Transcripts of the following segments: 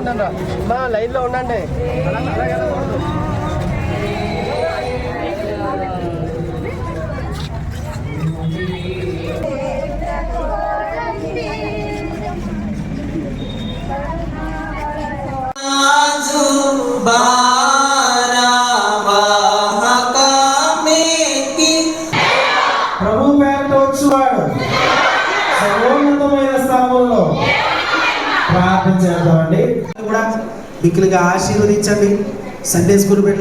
ఉండండి మా లైన్లో ఉండండి అలా అలాగే ఉండదు. ప్రభు పేరట వచ్చువాడు సర్వోన్నతమైన స్థానంలో ప్రార్థన చేద్దామండి. కూడా మిక్కులుగా ఆశీర్వదించండి. సండే స్కూల్ బిడ్డ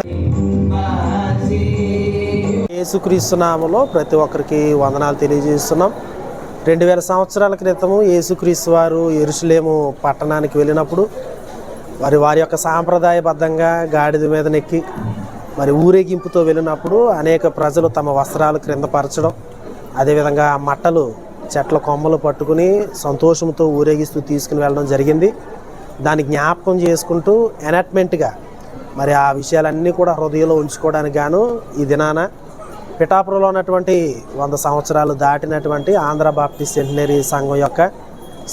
యేసుక్రీస్తునామలో ప్రతి ఒక్కరికి వందనాలు తెలియజేస్తున్నాం. రెండు వేల సంవత్సరాల క్రితము యేసుక్రీస్తు వారు ఎరుసలేము పట్టణానికి వెళ్ళినప్పుడు మరి వారి యొక్క సాంప్రదాయబద్ధంగా గాడిద మీద నెక్కి మరి ఊరేగింపుతో వెళ్ళినప్పుడు అనేక ప్రజలు తమ వస్త్రాలు క్రింద పరచడం అదేవిధంగా మట్టలు చెట్ల కొమ్మలు పట్టుకుని సంతోషంతో ఊరేగిస్తూ తీసుకుని వెళ్ళడం జరిగింది. దాన్ని జ్ఞాపకం చేసుకుంటూ ఎనట్మెంట్గా మరి ఆ విషయాలన్నీ కూడా హృదయంలో ఉంచుకోవడానికి గాను ఈ దినాన పిఠాపురంలో ఉన్నటువంటి వంద సంవత్సరాలు దాటినటువంటి ఆంధ్ర బాప్టిస్ట్ సెంటినరీ సంఘం యొక్క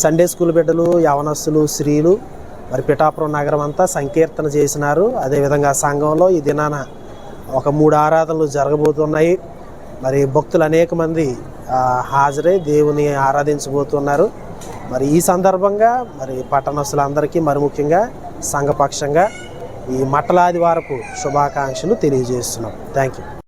సండే స్కూల్ బిడ్డలు యవనస్తులు స్త్రీలు మరి పిఠాపురం నగరం అంతా సంకీర్తన చేసినారు. అదేవిధంగా సంఘంలో ఈ దినాన ఒక మూడు ఆరాధనలు జరగబోతున్నాయి. మరి భక్తులు అనేక మంది హాజరై దేవుని ఆరాధించబోతున్నారు. మరి ఈ సందర్భంగా మరి పట్టణస్తులందరికీ మరి ముఖ్యంగా సంఘపక్షంగా ఈ మట్టలాది వారపు శుభాకాంక్షలు తెలియజేస్తున్నాం. Thank you